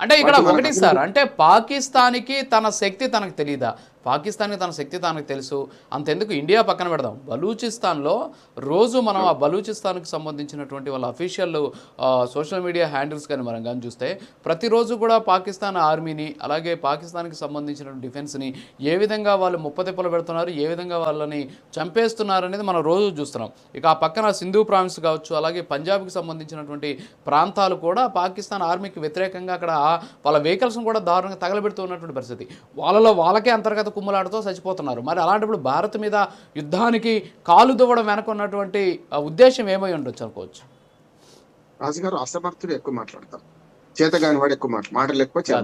అంటే ఇక్కడ ఒకటి సార్ అంటే పాకిస్తాన్కి తన శక్తి తనకు తెలియదా పాకిస్తాన్కి తన శక్తి తనకు తెలుసు. అంతెందుకు ఇండియా పక్కన పెడదాం. బలూచిస్తాన్లో రోజు మనం ఆ బలూచిస్తాన్కి సంబంధించినటువంటి వాళ్ళ అఫీషియల్ సోషల్ మీడియా హ్యాండిల్స్ కానీ మనం కానీ చూస్తే ప్రతిరోజు కూడా పాకిస్తాన్ ఆర్మీని అలాగే పాకిస్తాన్కి సంబంధించిన డిఫెన్స్ని ఏ విధంగా వాళ్ళు ముప్పతిప్పలు పెడుతున్నారు ఏ విధంగా వాళ్ళని చంపేస్తున్నారు అనేది మనం రోజు చూస్తున్నాం. ఇక ఆ పక్కన సింధు ప్రావిన్స్ కావచ్చు అలాగే పంజాబ్కి సంబంధించినటువంటి ప్రాంతాలు కూడా పాకిస్తాన్ ఆర్మీకి వ్యతిరేకంగా అక్కడ వాళ్ళ వెహికల్స్ని కూడా దారుణంగా తగలబెడుతున్నటువంటి పరిస్థితి. వాళ్ళలో వాళ్ళకే అంతర్గత కుమ్ములాడుతూ చచ్చిపోతున్నారు మరి అలాంటప్పుడు భారత్ మీద యుద్ధానికి కాలు దువ్వడం వెనక ఉన్నటువంటి ఉద్దేశం ఏమై ఉండొచ్చు అనుకోవచ్చు రాజుగారు అసమర్థుడు ఎక్కువ మాట్లాడతారు చేతగాని వాడు ఎక్కువ మాట మాటలు ఎక్కువ చేత.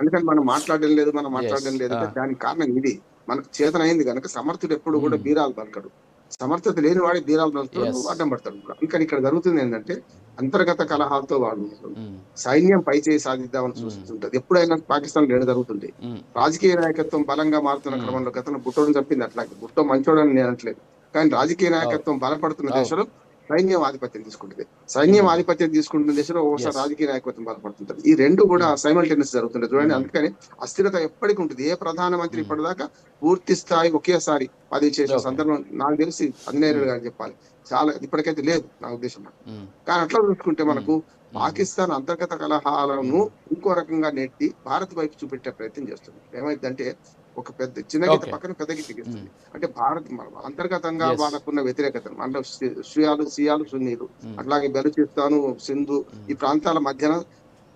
అందుకని మనం మాట్లాడడం లేదు మనం మాట్లాడడం లేదు. దానికి కారణం ఇది మనకు చేతనైంది కనుక సమర్థుడు ఎప్పుడు కూడా Hmm. బీరాలు పలకడు సమర్థత లేని వాడి బీరాలు పలుకుతాడు. అడ్డం పడతాడు అందుకని ఇక్కడ జరుగుతుంది ఏంటంటే అంతర్గత కలహాలతో వాడు సైన్యం పై చేయి సాధిద్దామని. చూస్తుంటది ఎప్పుడైనా పాకిస్తాన్ లేడు జరుగుతుంది రాజకీయ నాయకత్వం బలంగా మారుతున్న. క్రమంలో గతంలో బుట్టోని చెప్పింది అట్లాగే. బుట్టో మంచోడని నేను అనట్లేదు. కానీ రాజకీయ నాయకత్వం బలపడుతున్న. దశలో సైన్యం ఆధిపత్యం తీసుకుంటుంది. సైన్యం ఆధిపత్యం తీసుకుంటున్న దశలో ఒకసారి. రాజకీయ నాయకత్వం బలపడుతుంటది. ఈ రెండు కూడా సైమల్టేనియస్ జరుగుతుంటది చూడండి. Hmm. అందుకని అస్థిరత ఎప్పటికీ ఉంటుంది. ఏ ప్రధానమంత్రి Hmm. ఇప్పటిదాకా పూర్తి స్థాయి ఒకేసారి పదవి చేసిన. సందర్భం నాకు తెలిసి అన్నేరుడు గారు చెప్పాలి. చాలా ఇప్పటికైతే లేదు నా ఉద్దేశం. కానీ అట్లా చూసుకుంటే మనకు పాకిస్తాన్ అంతర్గత కలహాలను ఇంకో రకంగా నెట్టి భారత్ వైపు చూపెట్టే ప్రయత్నం చేస్తుంది. ఏమైందంటే ఒక పెద్ద చిన్న గీత. పక్కన పెద్ద గీత గీస్తుంది. అంటే భారత్ అంతర్గతంగా. వాళ్ళకున్న వ్యతిరేకత అంటే షియాలు సియాలు సున్నీలు. అట్లాగే బెలుచిస్తాను సింధు ఈ ప్రాంతాల మధ్యన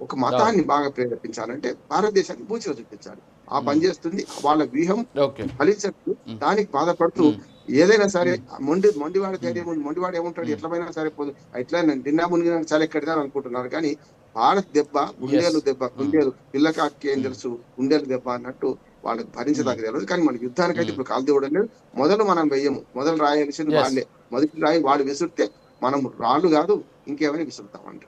ఒక మతాన్ని బాగా ప్రేరేపించాలంటే భారతదేశానికి పూచిగా చూపించాలి. ఆ. పని చేస్తుంది వాళ్ళ వ్యూహం ఫలించట్టు. దానికి బాధపడుతూ ఏదైనా సరే మొండి మొండివాడి ధైర్యం ఉంది మొండివాడు ఏముంటాడు. ఎట్లమైనా సరే పోదు. నేను నిన్నా మునిగినా చాలా ఎక్కడిదా అనుకుంటున్నారు. కానీ భారత్ దెబ్బ గుండెలు. దెబ్బ గుండెలు పిల్లకి అక్కి ఏం. తెలుసు? గుండెలు దెబ్బ అన్నట్టు వాళ్ళకి భరించదగ్గ తెలియదు. కానీ మన యుద్ధానికైతే. ఇప్పుడు కాలు దివ్వడం లేదు మొదలు మనం వెయ్యము. మొదలు రాయాల్సింది Yes. వాళ్ళే. మొదటి రాయి వాళ్ళు విసురితే మనం రాళ్ళు కాదు ఇంకేమైనా విసురుతాం అంట